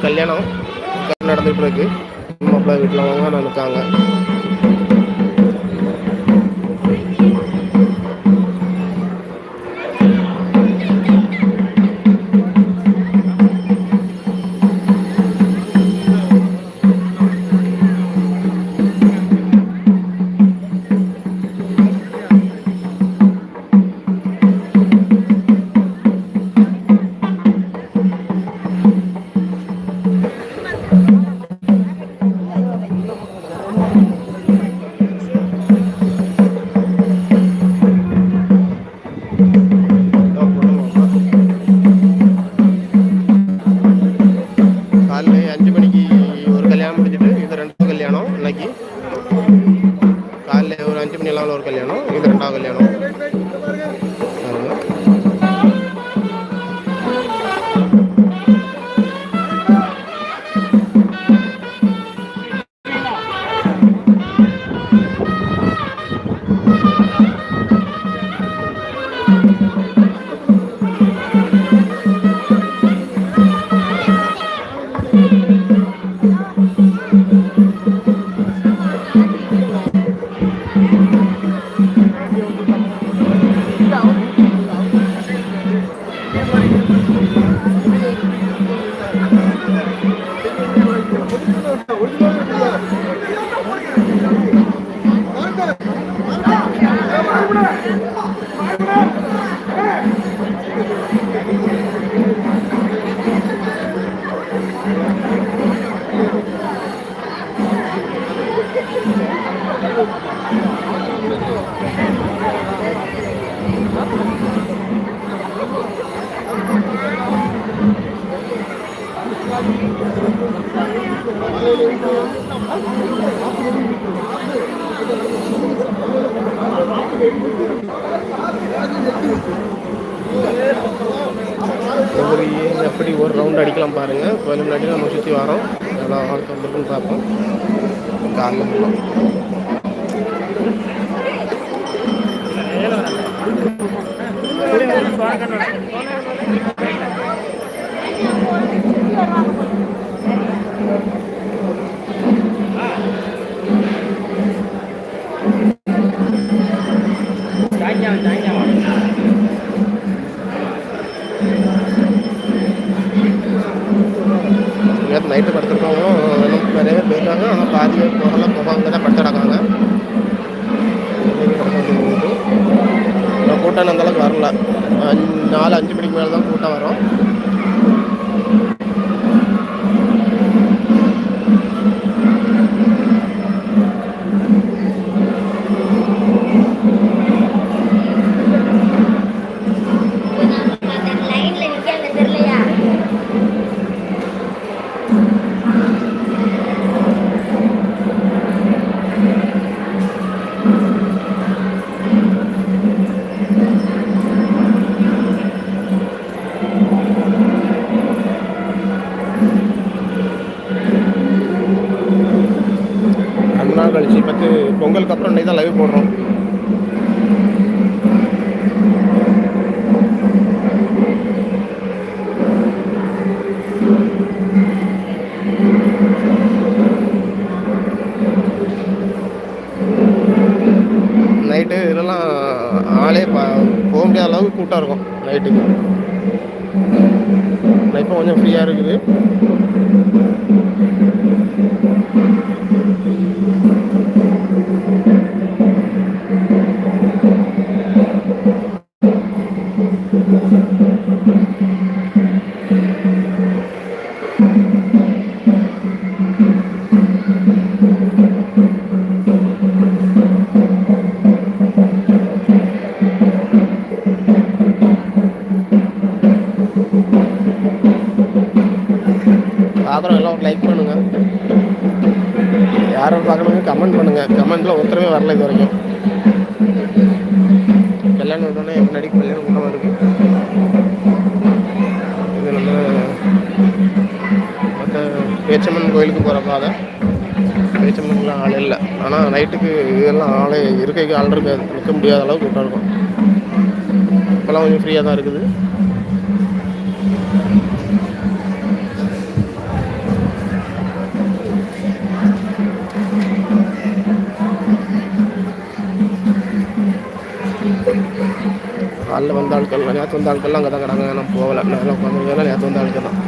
கல்யாணம் நடந்துகிட்டு இருக்கு. மாப்பிள்ளை வீட்டில் அவங்க நான் இருக்காங்க எப்படி ஒரு ரவுண்ட் அடிக்கலாம் பாருங்க. கோயில் முன்னாடி நம்ம சுற்றி வரோம். எவ்வளோ ஆள் வந்துருக்குன்னு பார்ப்போம். காலைல போகலாம் நேற்று நிறைய பேர் போயிட்டாங்க. ஆனால் பாதி பேர் போகலாம் போகாம தான் படுத்து கிடக்காங்க கூட்டம் அந்த அளவுக்கு வரல. அஞ்சு நாலு அஞ்சு மணிக்கு மேலே தான் கூட்டம் வரும். ஆளே பா போக முடியாத அளவுக்கு கூட்டம் இருக்கும் நைட்டுக்கு இப்போ கொஞ்சம் ஃப்ரீயாக இருக்குது. பார்க்குறோம் எல்லாம் ஒரு லைக் பண்ணுங்க யாரும் பார்க்கணுங்க கமெண்ட் பண்ணுங்க. கமெண்ட்ல ஒருத்தரவே வரல இது வரைக்கும். கல்யாணம் உடனே முன்னாடி கல்யாணம் கூட இருக்கு. இது நம்ம மற்ற பேச்சம்மன் கோயிலுக்கு போகிற பாதை பேச்சம்மன்லாம் ஆள் இல்லை. ஆனால் நைட்டுக்கு இதெல்லாம் ஆளே இருக்கைக்கு ஆள் இருக்காது. நிற்க முடியாத அளவுக்கு கூட்டம் இருக்கும் இப்போல்லாம் கொஞ்சம் ஃப்ரீயாக தான் இருக்குது. காலைல வந்த ஆட்கள் நேற்று வந்த ஆட்கள்லாம் அங்கே தான் கிடங்க நான் போகலை. நான் உட்காந்துருக்கேன் நேற்று வந்த ஆட்கள் தான்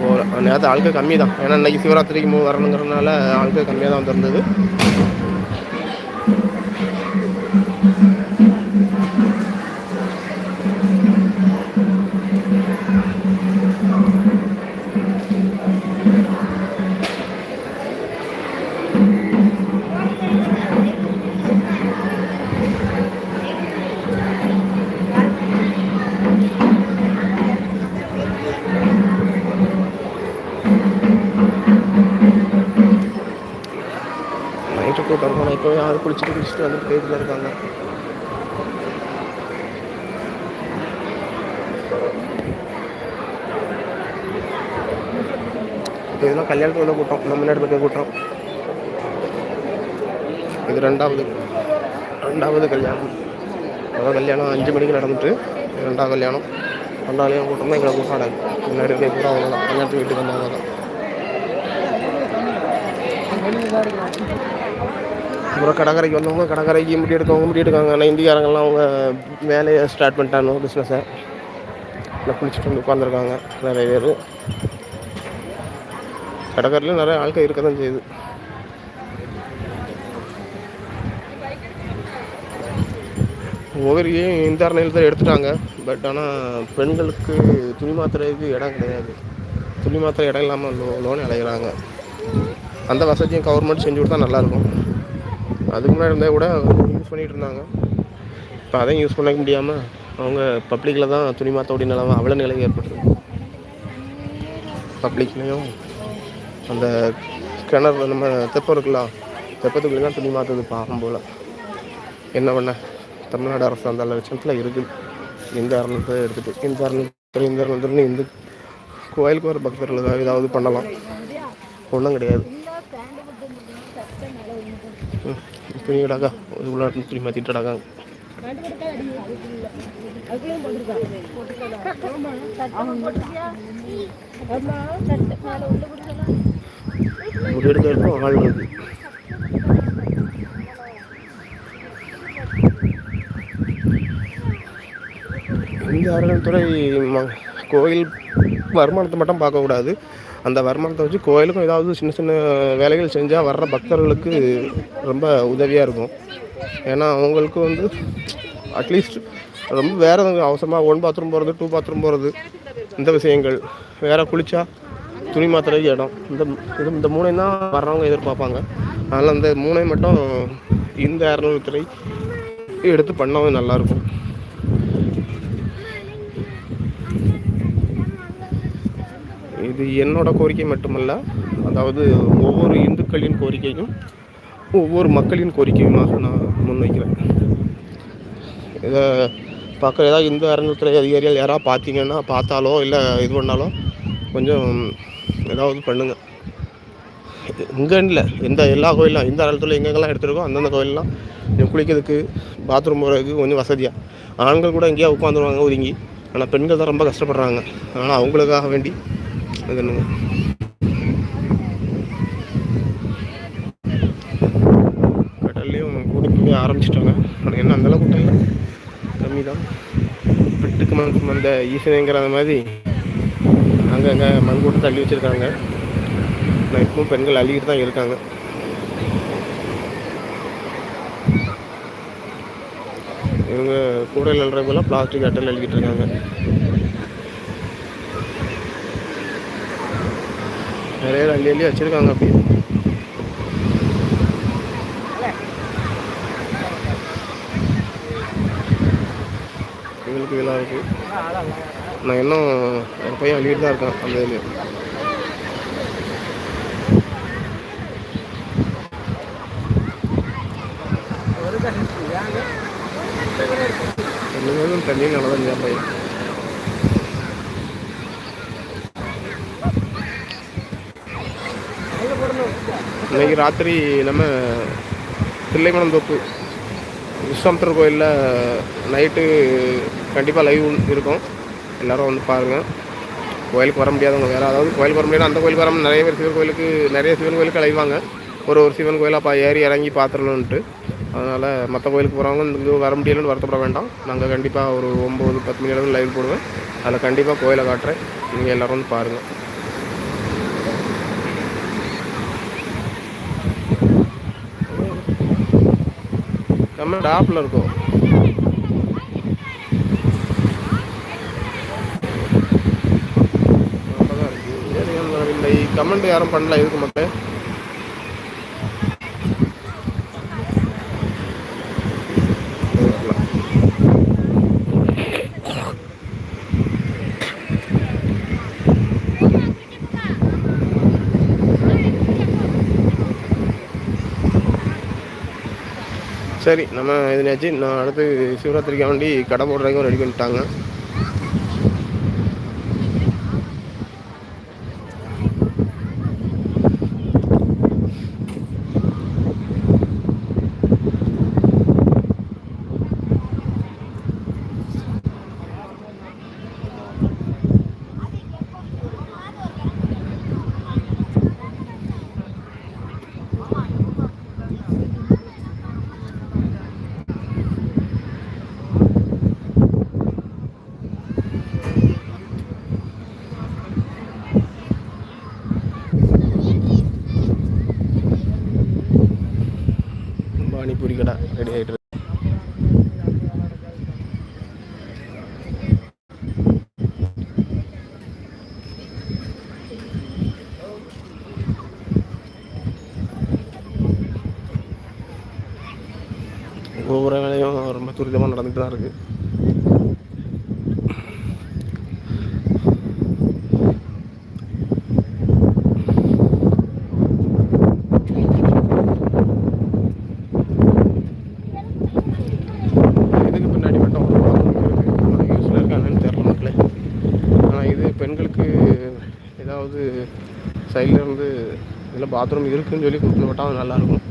போகல. நேற்று ஆட்கள் கம்மி தான் ஏன்னா இன்றைக்கி சிவராத்திரிக்கு மூணு வரணுங்கிறதுனால ஆட்கள் கம்மியாக தான் வந்திருந்தது. இருக்கும் குளிச்சுட்டு குளிச்சுட்டு வந்து போயிட்டு இருக்காங்க. இதெல்லாம் கல்யாணத்துக்கு வந்த கூட்டம். நம்ம முன்னாடி இருக்க கூட்டம். இது ரெண்டாவது. ரெண்டாவது கல்யாணம். அதாவது கல்யாணம் அஞ்சு மணிக்கு நடந்துட்டு ரெண்டாவது கல்யாணம். ரெண்டாவது கல்யாணம் கூட்டம் தான் எங்களை கூட்டாடாது முன்னாடி இருக்க கூட அவங்க தான் கல்யாணத்துக்கு வீட்டுக்கு வந்தவங்க தான் அப்புறம் கடற்கரைக்கு வந்தவங்க கடற்கரைக்கு முடி எடுக்கவங்க முடி எடுக்காங்க ஆனால் இந்திக்காரங்கெல்லாம் அவங்க வேலையை ஸ்டார்ட் பண்ணிட்டாங்க பிஸ்னஸை நல்லா குளிச்சுட்டு வந்து உட்காந்துருக்காங்க நிறைய பேர். கடற்கரையில் நிறைய ஆட்கள் இருக்க தான் செய்யுது. ஒவ்வொரு இந்த தான் எடுத்துட்டாங்க. பட் ஆனால் பெண்களுக்கு துணி மாத்திரைக்கு இடம் கிடையாது. துணி மாத்திரை இடம் இல்லாமல் லோ லோன் அலைகிறாங்க அந்த வசதியும் கவர்மெண்ட் செஞ்சு கொடுத்தா நல்லாயிருக்கும் அதுக்கு முன்னாடி இருந்தால் கூட யூஸ் பண்ணிகிட்டு இருந்தாங்க. இப்போ அதையும் யூஸ் பண்ண முடியாமல் அவங்க பப்ளிக்கில் தான் துணி மாற்ற வேண்டிய நிலமை அவல நிலை ஏற்பட்டுது பப்ளிக்லேயும் அந்த கிணறு நம்ம தெப்பம் இருக்குல்ல தெப்பத்துக்குள்ளே தான் துணி மாற்றுது பாவம் போல். என்ன பண்ண? தமிழ்நாடு அரசு அந்த லட்சத்தில் இருக்குது இந்த அறநிலத்தை எடுத்துகிட்டு இந்த அறநிலத்தில் இந்த அறநிலத்தில் இந்த கோயிலுக்கு ஒரு பக்தர்களுக்காக ஏதாவது பண்ணலாம். ஒன்றும் கிடையாது. ம், துணிக்கடாக்கா இவ்வளோ துணி மாற்றிட்டடாக்கா முடிவெடுக்க இருக்கும் ஆள் இந்த அறநிலைத்துறை கோயில் வருமானத்தை மட்டும் பார்க்கக்கூடாது. அந்த வருமானத்தை வச்சு கோயிலுக்கும் ஏதாவது சின்ன சின்ன வேலைகள் செஞ்சால் வர்ற பக்தர்களுக்கு ரொம்ப உதவியாக இருக்கும். ஏன்னா அவங்களுக்கு வந்து அட்லீஸ்ட் ரொம்ப வேறு அவசரமாக ஒன் பாத்ரூம் போகிறது டூ பாத்ரூம் போகிறது இந்த விஷயங்கள். வேறு குளிச்சா துணி மாத்திரைக்கு இடம். இந்த இது இந்த மூணையும் தான் வர்றவங்க எதிர்பார்ப்பாங்க. அதனால் அந்த மூணையும் மட்டும் இந்த இரநூறு திரை எடுத்து பண்ணவும் நல்லாயிருக்கும் இது என்னோட கோரிக்கை மட்டுமல்ல அதாவது ஒவ்வொரு இந்துக்களின் கோரிக்கையும் ஒவ்வொரு மக்களின் கோரிக்கையுமாக நான் முன்வைக்கிறேன். இதை பார்க்குற ஏதாவது இந்து அறநிலைத்துறை அதிகாரிகள் யாராவது பார்த்தீங்கன்னா பார்த்தாலோ இல்லை இது பண்ணாலோ கொஞ்சம் ஏதாவது பண்ணுங்கள் இங்கேன்னு இல்லை எந்த எல்லா கோயிலும் இந்த அறநிலையத்தில் எங்கெங்கெல்லாம் எடுத்துருக்கோ அந்தந்த கோயிலெலாம் கொஞ்சம் குளிக்கிறதுக்கு பாத்ரூம் போகிறதுக்கு கொஞ்சம் வசதியாக ஆண்கள் கூட எங்கேயா உட்காந்துருவாங்க ஒதுங்கி. ஆனால் பெண்கள் தான் ரொம்ப கஷ்டப்படுறாங்க. அதனால் அவங்களுக்காக வேண்டி இது கடல்லையும் கூட்டி போய் ஆரம்பிச்சிட்டாங்க. ஆனால் என்ன அந்தளவு கூட்டம் இல்லை. கம்மி தான் பிட்டுக்கு மண் அந்த ஈசனைங்கிற மாதிரி அங்கங்கே மண் போட்டு தள்ளி வச்சுருக்காங்க. ஆனால் இப்பவும் பெண்கள் அள்ளிக்கிட்டு தான் இருக்காங்க. இவங்க கூடையில் அல்றவங்களாம் பிளாஸ்டிக் அட்டையில் அழுகிட்டு இருக்காங்க. நிறைய பேர் அள்ளி அள்ளி வச்சுருக்காங்க அப்படி எங்களுக்கு இதெல்லாம் இருக்குது நான் இன்னும் ஒரு பையன் அள்ளிட்டு தான் இருக்கேன் அந்த இதுலேயும் ரெண்டு தண்ணி நல்லா தான் பையன். இன்றைக்கி ராத்திரி நம்ம தில்லைமணம் தோப்பு விஸ்வாமித்தர் கோயிலில் நைட்டு கண்டிப்பாக லைவ் இருக்கும். எல்லாரும் வந்து பாருங்கள் கோயிலுக்கு வர முடியாதவங்க வேறு. அதாவது கோயிலுக்கு வர முடியாது அந்த கோயிலுக்கு வராமல் நிறைய பேர் சிவன் கோயிலுக்கு நிறைய சிவன் கோயிலுக்கு அலைவாங்க ஒரு ஒரு சிவன் கோயிலாக பா ஏறி இறங்கி பார்த்துடணுன்ட்டு அதனால் மற்ற கோயிலுக்கு போகிறவங்க இங்கே வர முடியலன்னு வருத்தப்பட வேண்டாம். நாங்கள் கண்டிப்பாக ஒரு ஒம்பது பத்து மணி அளவுக்கு லைவ் போடுவேன். அதில் கண்டிப்பாக கோயிலை காட்டுறேன். நீங்கள் எல்லோரும் வந்து பாருங்கள் நம்ம டாப்பில் இருக்கும். கமெண்ட் யாரும் பண்ணல இதுக்கு மட்டும் சரி நம்ம இதுனாச்சு நான் அடுத்து சிவராத்திரிக்கு வேண்டி கடை போடுறதுக்கும் ரெடி பண்ணிட்டாங்க பானிபூரி கடை ரெடி ஆகிட்டு ஒவ்வொரு வேலையும் ரொம்ப துரிதமாக தான் இருக்குது இதுக்கு பின்னாடி மட்டும் ஒரு பாத்ரூம் இருக்குது யூஸில் இருக்காங்கன்னு தெரில மக்களே. ஆனால் இது பெண்களுக்கு ஏதாவது சைடில் இருந்து இதில் பாத்ரூம் இருக்குன்னு சொல்லி கொடுத்து விட்டால் அது நல்லாயிருக்கும்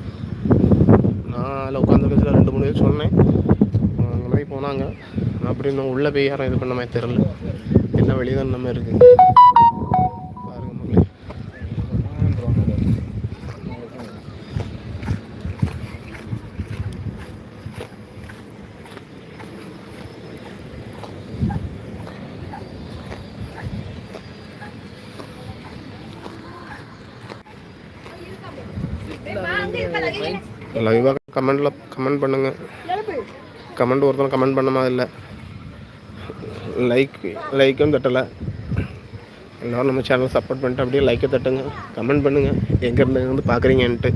நான் அதில் உட்காந்துருக்கச்சில் ரெண்டு மூணு பேர் சொன்னேன். அந்த மாதிரி போனாங்க. அப்படி இன்னும் உள்ளே போய் யாரும் இது பண்ண மாதிரி தெரில என்ன வெளியே தான் நம்ம இருக்குது லைவாக கமெண்டில் கமெண்ட் பண்ணுங்கள் கமெண்ட் ஒருத்தரும் கமெண்ட் பண்ண மாதிரி இல்லை. லைக் லைக்கும் தட்டலை. எல்லோரும் நம்ம சேனல் சப்போர்ட் பண்ணிட்டு அப்படியே லைக்கை தட்டுங்க. கமெண்ட் பண்ணுங்கள் எங்கேருந்து வந்து பார்க்குறீங்கன்ட்டு.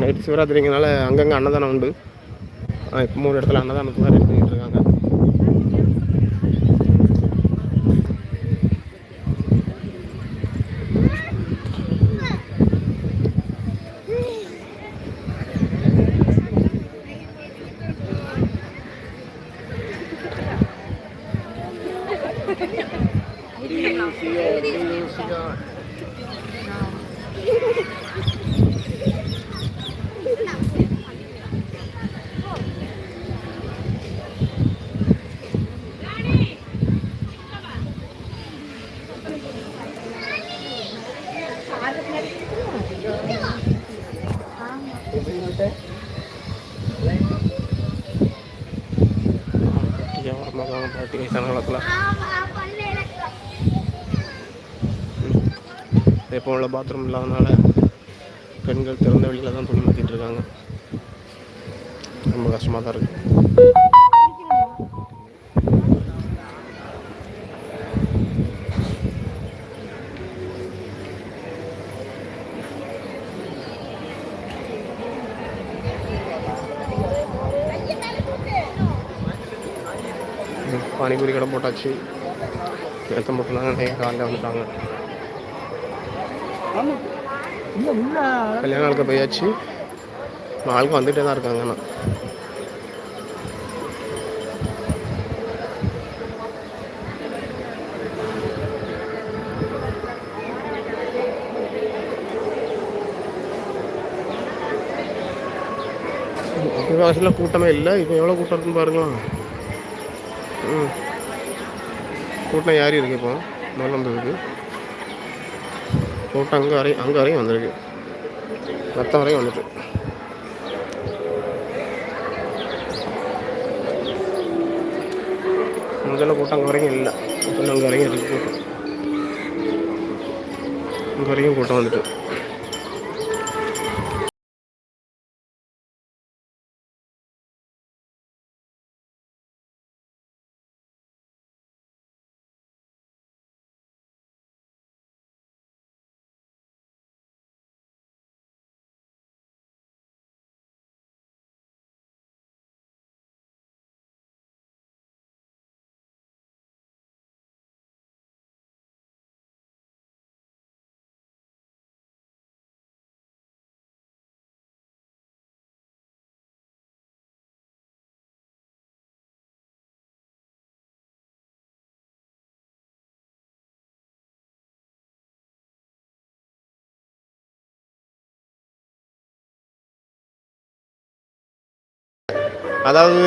நைட் சிவராத்திரிங்கனால அங்கங்கே அன்னதானம் உண்டு. இப்போ மூணு இடத்துல அன்னதானத்தை தான் ரெடி இருக்காங்க. எப்போ உள்ள பாத்ரூம் இல்லாதனால பெண்கள் திறந்த வெளியில் தான் துணி மாற்றிட்டு இருக்காங்க. ரொம்ப கஷ்டமாக தான் இருக்குது பானிபூரி கடை போட்டாச்சு. நேற்று மட்டும் தான் காலையில் வந்துட்டாங்க. கல்யாண நாளுக்கு போயாச்சு. நாளுக்கு வந்துட்டே தான் இருக்காங்க ஆனால் முக்கால்வாசியில் கூட்டமே இல்லை. இப்போ எவ்வளோ கூட்டம் இருக்குன்னு பாருங்களா ம். கூட்டம் ஏறி இருக்கு இப்போ. மேலே வந்ததுக்கு கூட்டம் அங்கே வரையும் அங்கே வரையும் வந்திருக்கு. மற்ற வரையும் வந்துட்டு. முதல்ல கூட்டம் அங்கே வரைக்கும் இல்லை. அப்புறம் அங்கே வரைக்கும் இருக்கு. கூட்டம் இங்கே வரைக்கும் கூட்டம் வந்துட்டு. அதாவது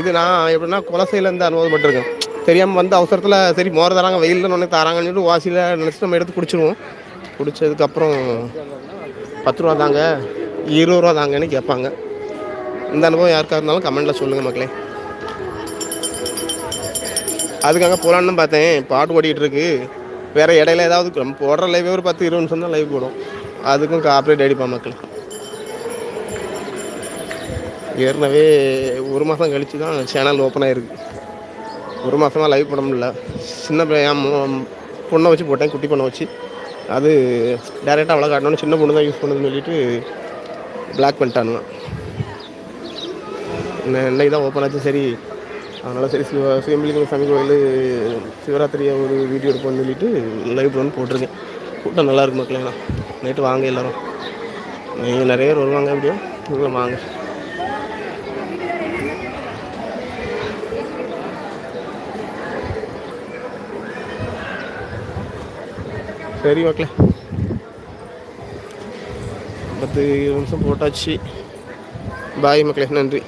இது நான் எப்படின்னா குலசையிலேருந்து அனுபவப்பட்டிருக்கேன். தெரியாமல் வந்து அவசரத்தில் சரி மோர் தராங்க வெயிலில் ஒன்று தராங்கன்னு சொல்லிட்டு வாசியில் நினச்சி நம்ம எடுத்து குடிச்சிருவோம். குடித்ததுக்கப்புறம் பத்து ரூபா தாங்க இருபது ரூபா தாங்கன்னு கேட்பாங்க. இந்த அனுபவம் யாருக்காக இருந்தாலும் கமெண்ட்டில் சொல்லுங்கள் மக்களே. அதுக்காக போகலான்னு பார்த்தேன் பாட்டு ஓடிக்கிட்டு இருக்கு. வேறு இடையில ஏதாவது நம்ம போடுற லைவே ஒரு பத்து இருபது நிமிஷம் தான் லைவ் போடும். அதுக்கும் காப்பரேட் அடிப்பான் மக்கள். ஏற்கனவே ஒரு மாதம் கழித்து தான் சேனல் ஓப்பன் ஆகிருக்கு ஒரு மாதமாக லைவ் போட முடியல. சின்ன பையன் மு- பொண்ணை வச்சு போட்டேன் குட்டி பொண்ணை வச்சு. அது டேரெக்டாக அவ்வளோ காட்டணும் சின்ன பொண்ணு தான் யூஸ் பண்ணுதுன்னு சொல்லிட்டு பிளாக் பண்ணிட்டானுங்க. இன்னைக்கு தான் ஓப்பன் ஆச்சு. சரி அதனால் சரி சிவ சிவம்பலிங்க சாமி கோயில் சிவராத்திரியை ஒரு வீடியோ எடுப்போம்னு சொல்லிட்டு லைவ் வந்து போட்டிருக்கேன். கூட்டம் நல்லா இருக்கு மக்களே. நைட்டு வாங்க எல்லோரும். நீங்கள் நிறைய பேர் வருவாங்க அப்படியே. நீங்களும் வாங்க. சரி மக்களே பத்து நிமிஷம் போட்டாச்சு. பாய் மக்களே நன்றி.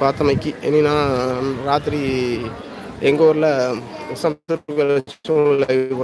பார்த்தமைக்கு. இனி நான் ராத்திரி எங்கள் ஊரில் லைவ்